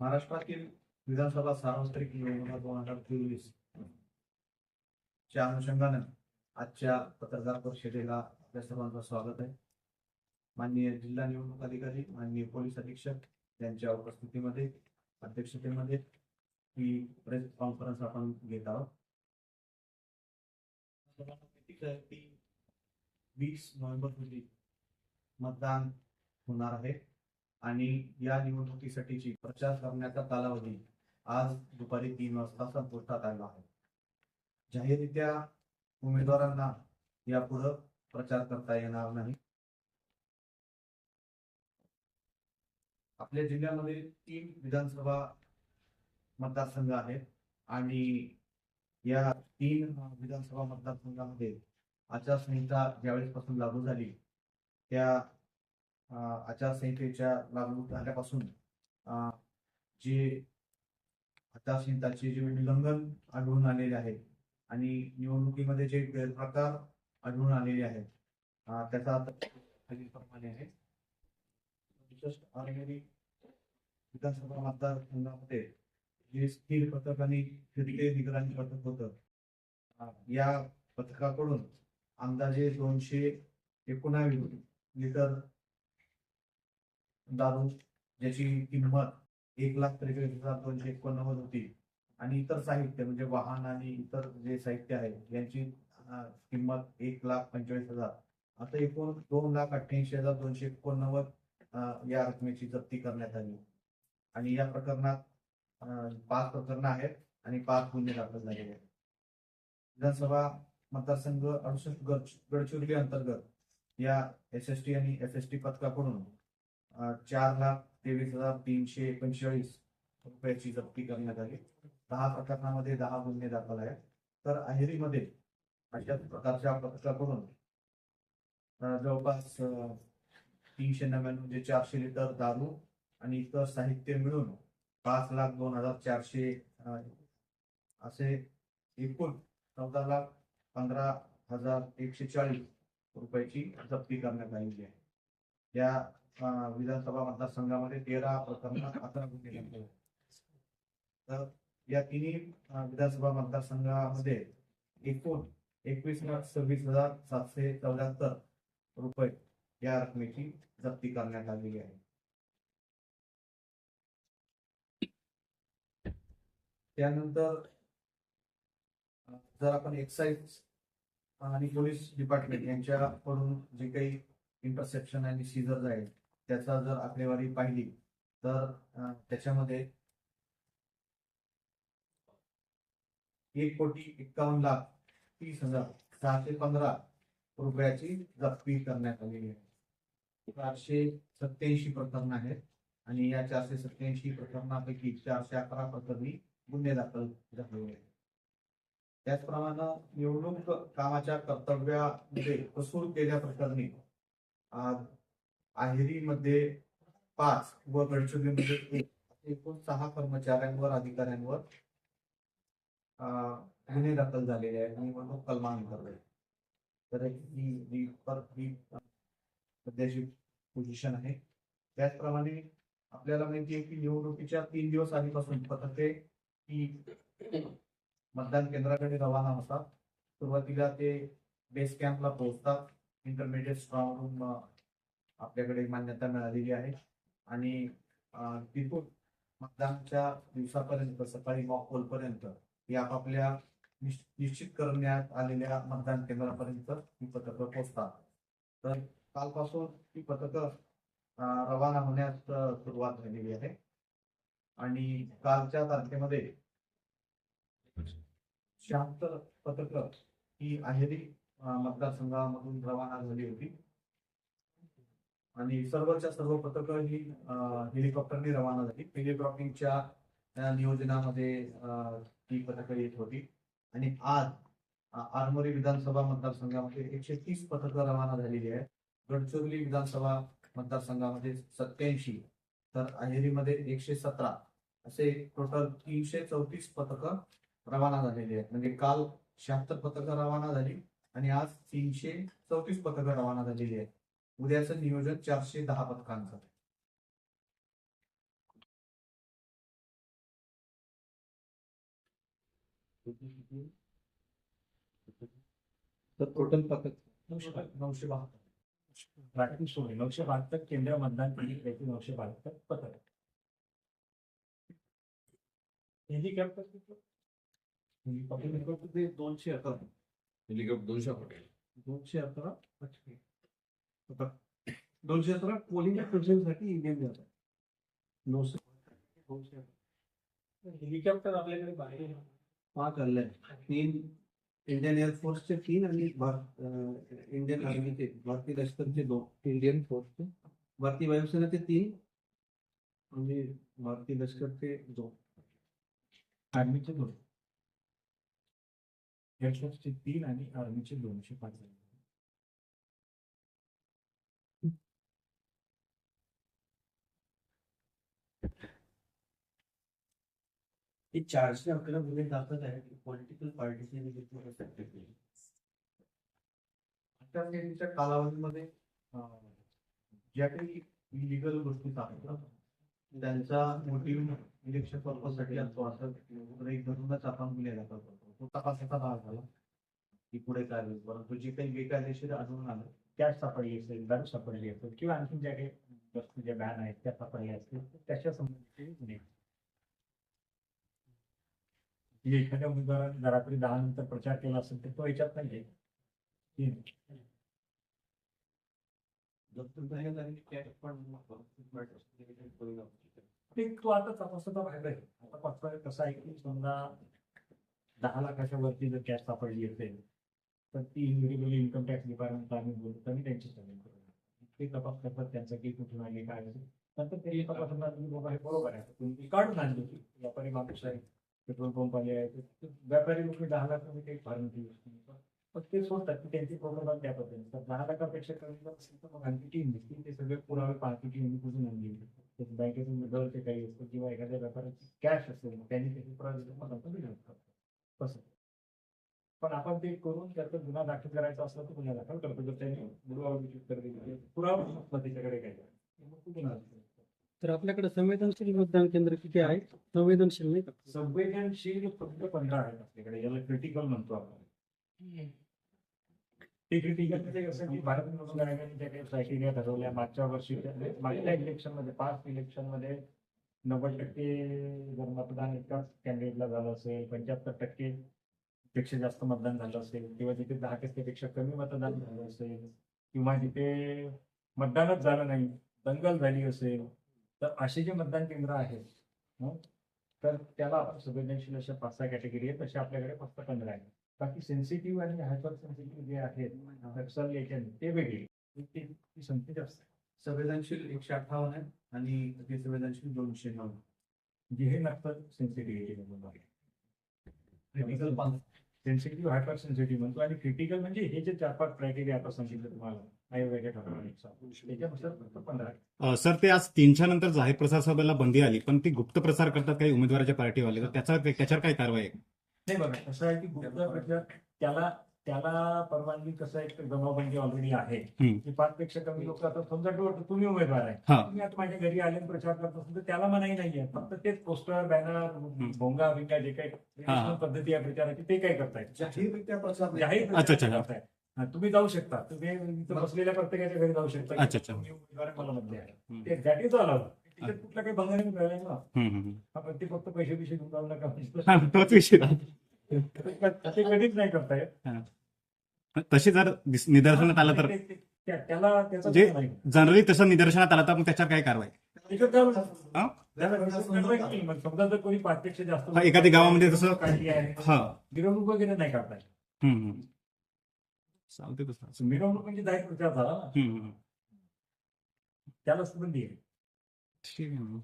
महाराष्ट्रातील विधानसभा सार्वत्रिक निवडणुका दोन हजार तेवीस च्या अनुषंगानं आजच्या पत्रकार परिषदेला आपल्या सर्वांचं स्वागत आहे. माननीय जिल्हा निवडणूक अधिकारी माननीय पोलीस अधीक्षक यांच्या उपस्थितीमध्ये अध्यक्षतेमध्ये ही प्रेस कॉन्फरन्स आपण घेत आहोत. वीस नोव्हेंबर रोजी मतदान होणार आहे. आणि या निवडणुकीसाठीची प्रचार करण्याचा कालावधी आज दुपारी तीन वाजता संपुष्टात आला आहे. जाहीररित्या उमेदवारांना यापुढं प्रचार करता येणार नाही. आपल्या जिल्ह्यामध्ये तीन विधानसभा मतदारसंघ आहेत आणि या तीन विधानसभा मतदारसंघामध्ये आचारसंहिता ज्यावेळेसपासून लागू झाली त्या आचारसंहितेच्या लागू झाल्यापासून जे आचारसंहिताचे जे उल्लंघन आढळून आलेले आहे आणि निवडणुकीमध्ये जे गैरप्रकार आढळून आलेले आहेत त्याचा आता खालीलप्रमाणे आहे. विधानसभा मतदारसंघामध्ये जे स्थिर पथक आणि फिरते निगराणी पथक होतं या पथकाकडून अंदाजे दोनशे एकोणावीस लिटर दारू ज्याची किंमत एक लाख त्रेचाळीस हजार दोनशे एकोणनव्वद होती. आणि इतर साहित्य म्हणजे वाहन आणि इतर जे साहित्य आहे यांची किंमत एक लाख पंचेचाळीस हजार. आता एकूण दोन लाख अठ्ठ्याऐंशी हजार दोनशे एकोणनव्वद या रकमेची जप्ती करण्यात आली. आणि या प्रकरणात पाच प्रकरण आहेत आणि पाच गुन्हे दाखल झालेले आहेत. विधानसभा मतदारसंघ अडुसष्ट गडचिरोली अंतर्गत या एस एस टी आणि एफ एस टी पथकाकडून चार लाख तेवीस हजार तीनशे एकोणचाळीस रुपयाची जप्ती करण्यात आली. दहा प्रकरणामध्ये दहा गुन्हे दाखल आहेत. तर अहेरीमध्ये अशाच प्रकारच्या पथकाकडून जवळपास तीनशे नव्याण्णव म्हणजे चारशे लिटर दारू आणि इतर साहित्य मिळून पाच लाख दोन हजार चारशे असे एकूण चौदा लाख पंधरा हजार एकशे चाळीस रुपयाची जप्ती करण्यात आलेली आहे. या विधानसभा मतदारसंघामध्ये तेरा प्रकरणात अकरा गुन्हे तर या तिन्ही विधानसभा मतदारसंघामध्ये एकूण एकवीस लाख सव्वीस हजार सातशे चौऱ्याहत्तर रुपये या रकमेची जप्ती करण्यात आलेली आहे. त्यानंतर जर आपण एक्साईज आणि पोलीस डिपार्टमेंट यांच्याकडून जे काही इंटरसेप्शन आणि सीझर आहे त्याचा जर आकडेवारी पाहिली तर त्याच्यामध्ये एक कोटी एक्कावन्न लाख तीस हजार सहाशे पंधरा रुपयाची जप्ती करण्यात आलेली आहे. चारशे सत्याऐंशी प्रकरण आहेत आणि या चारशे सत्याऐंशी प्रकरणापैकी चारशे अकरा प्रकरणी गुन्हे दाखल झालेले आहेत. त्याचप्रमाणे निवडणूक कामाच्या कर्तव्यामध्ये कसूर केल्या प्रकरणी अहेरीमध्ये पाच व गडचिरोलीमध्ये एक एकूण सहा कर्मचाऱ्यांवर अधिकाऱ्यांवर गुन्हे दाखल झालेले आहेत निवडणूक कलमांतर्गत तर ही ही पर सध्याची पोझिशन आहे त्याचप्रमाणे आपल्याला माहिती आहे की निवडणुकीच्या तीन दिवस आधीपासून पथके ही मतदान केंद्राकडे रवाना होतात. सुरुवातीला ते बेस कॅम्पला पोहोचतात. इंटरमिडिएट स्ट्रॉंग रूम आपल्याकडे मान्यता मिळालेली आहे. आणि तिथून मतदानच्या दिवसापर्यंत सकाळी मॉक पोल पर्यंत ही आपापल्या निश्चित करण्यात आलेल्या मतदान केंद्रापर्यंत ही पथकं पोहोचतात. तर कालपासून ही पथकं रवाना होण्यास सुरुवात झालेली आहे. आणि कालच्या तारखेमध्ये शहात्तर पथकं ही अहेरी मतदारसंघामधून रवाना झाली होती. आणि सर्वच्या सर्व पथक ही हेलिकॉप्टरने रवाना झाली. हेलिकॉप्टरच्या नियोजनामध्ये ती पथक पथकं येत होती. आणि आज आरमोरी विधानसभा मतदारसंघामध्ये एकशे तीस पथकं रवाना झालेली आहेत. गडचिरोली विधानसभा मतदारसंघामध्ये सत्याऐंशी तर अहेरीमध्ये एकशे सतरा असे टोटल तीनशे चौतीस पथकं रवाना झालेली आहेत. म्हणजे काल शहात्तर पथकं रवाना झाली. आणि आज तीनशे चौतीस पथकं रवाना झालेली आहेत. उद्याचं नियोजन चारशे दहा पथकांचं. टोटल पथक नऊशे बहात्तर. सॉरी नऊशे बहात्तर केंद्र मतदान केंद्र नऊशे बहात्तर पथक. हेलिकॉप्टर दोनशे अकरा. हेलिकॉप्टर दोनशे फुटे दोनशे अकरा आता दोनशे अकरा पोलिंग प्रोसेससाठी इंडियन जातात दोनशे दोनशे अकरा. हेलिकॉप्टर आपल्याकडे बाहेर. पाच आले तीन इंडियन एअरफोर्सचे तीन आणि इंडियन आर्मीचे भारतीय लष्करचे दोन. इंडियन फोर्सचे? भारतीय वायुसेनेचे तीन आणि भारतीय लष्करचे दोन. आर्मीचे दोन. एअरफोर्सचे तीन आणि आर्मीचे दोनशे पाच झाले. हे चारशे अकरा मुले दाखवत आहे की पॉलिटिकल पार्टीचे आचारसंहितेच्या कालावधीमध्ये ज्या काही इलिगल गोष्टी चालतात त्यांचा मोटिव्ह इलेक्शन पर्पजसाठी असतो असं एक धरूनच आपण गुन्हे दाखल करतो तो तपासाचा भाग झाला की पुढे काय होईल परंतु जे काही बेकायदेशीर आढळून आलं त्याच सापडली असेल दारू सापडली असेल किंवा आणखी ज्या काही वस्तू ज्या बॅन आहेत त्या सापडल्या असतील त्याच्या संबंधीचे गुन्हे. म्हणजे एखाद्या उमेदवाराने रात्री दहा नंतर प्रचार केला असेल तर तो याच्यात नाही आहे. की ते तो आता तपासाचा भाग आहे. आता फक्त कसं आहे की समजा दहा लाखाच्या वरती जर कॅश सापडली असेल तर ती इंडिव्हिज्युअल इन्कम टॅक्स डिपार्टमेंट आम्ही बोलतो आणि त्यांची सबमिट करू ते तपास करतात त्यांचं की कुठून आले काय असेल नंतर ते तपास करणार तुम्ही बाबा हे बरोबर आहे. तुम्ही काढून आणली होती. व्यापारी माणूस आहे पेट्रोल पंप आले आहे व्यापारी लोक दहा लाख रुपये काही फार्म पण ते सोडतात की त्यांची प्रॉब्लेम त्या पद्धतीने. तर दहा लाखापेक्षा कमी जर असेल तर मग आणखी टीम दिसतील ते सगळे पुरावे पार्टी टीम कुठून आणली. तर बँकेतून मिळवते काही असतं. किंवा एखाद्या व्यापाऱ्याची कॅश असेल त्यांनी त्याचे पुरावे दिले, मग आपण तसं पण आपण ते करून त्याचा गुन्हा दाखल करायचा असला तर गुन्हा दाखल करतो. जर त्यांनी पुरावा उत्तर दिले पुरावा नसला त्याच्याकडे काय गुन्हा. तर आपल्याकडे संवेदनशील मतदान केंद्र किती आहे संवेदनशील नाही का? संवेदनशील फक्त पंधरा आहेत आपल्याकडे. याला क्रिटिकल म्हणतो आपण. ते क्रिटिकल म्हणजे भारत निवडणूक आयोगाने ज्या काही क्रायटेरिया ठरवल्या मागच्या वर्षी मागच्या इलेक्शनमध्ये पाच इलेक्शनमध्ये नव्वद टक्के जर मतदान एकाच कॅन्डिडेटला झालं असेल पंच्याहत्तर टक्के पेक्षा जास्त मतदान झालं असेल किंवा जिथे दहा टक्केपेक्षा कमी मतदान झालं असेल किंवा जिथे मतदानच झालं नाही दंगल झाली असेल तर असे जे मतदान केंद्र आहेत तर त्याला संवेदनशील अशा पाच सहा कॅटेगरी आहेत तसे आपल्याकडे फक्त पंधरा आहेत बाकी सेन्सिटिव्ह आणि हायपर सेन्सिटिव्ह जे आहेत नक्सल लेखन ते वेगळे ती संख्या जास्त आहे. संवेदनशील एकशे अठ्ठावन्न आहे आणि अति संवेदनशील दोनशे नऊ म्हणजे हे नक्सल सेन्सिटिव्हिटी क्रिटिकल पंधरा सेन्सिटिव्ह हायपर सेन्सिटिव्ह म्हणतो. आणि क्रिटिकल म्हणजे हे जे चार पाच क्रायटेरिया आता सांगितलं तुम्हाला. सर ते आज तीनच्या नंतर जाहीर प्रसार सभेला बंदी आली पण ती गुप्त प्रसार करतात काही उमेदवाराच्या पार्टीवाले. तर त्याचा त्याच्यावर काय कारवाई आहे? नाही बघा कसं आहे की गुप्त प्रचार त्याला त्याला परवानगी कसं आहे जमावबंदी ऑलरेडी आहे. की पाच पेक्षा कमी लोक आता समजा तो- तुम्ही उमेदवार आहे. हा. तुम्ही आता माझ्या घरी आले प्रचार करत असाल तर त्याला मनाई नाहीये फक्त तेच पोस्टर बॅनर भोंगा बिंगा जे काही पद्धती आहे प्रचाराची ते काय करतायत जाहीररित्या प्रचार नाही. जाहीर. हा, तुम्ही जाऊ शकता. तुम्ही इथं बसलेल्या प्रत्येकाच्या घरी जाऊ शकता. अच्छा, अच्छा. तुम्ही उमेदवार आहे, मला द्या. हम्म. ते कुठला काही भंगारी मिळाला ना. ते फक्त पैसे बिशे घेऊन जाऊ नका हा, तोच विषय. ते कधीच नाही करता तशी जर निदर्शनात आलं तर त्याला त्याचा जे- नाही. जनरली तसं निदर्शनात आलं तर मग त्याच्यावर काय कारवाई? हा? मग समजा जर कोणी जास्त हा, एखाद्या गावामध्ये तसं- काढली आहे हा मिरवणूक वगैरे नाही काढता येत. हम्म, हम्म. चालते तसं मिरवणूक म्हणजे जाहीर प्रचार झाला ना हम्म, हम्म. त्याला बंदी आहे ठीक आहे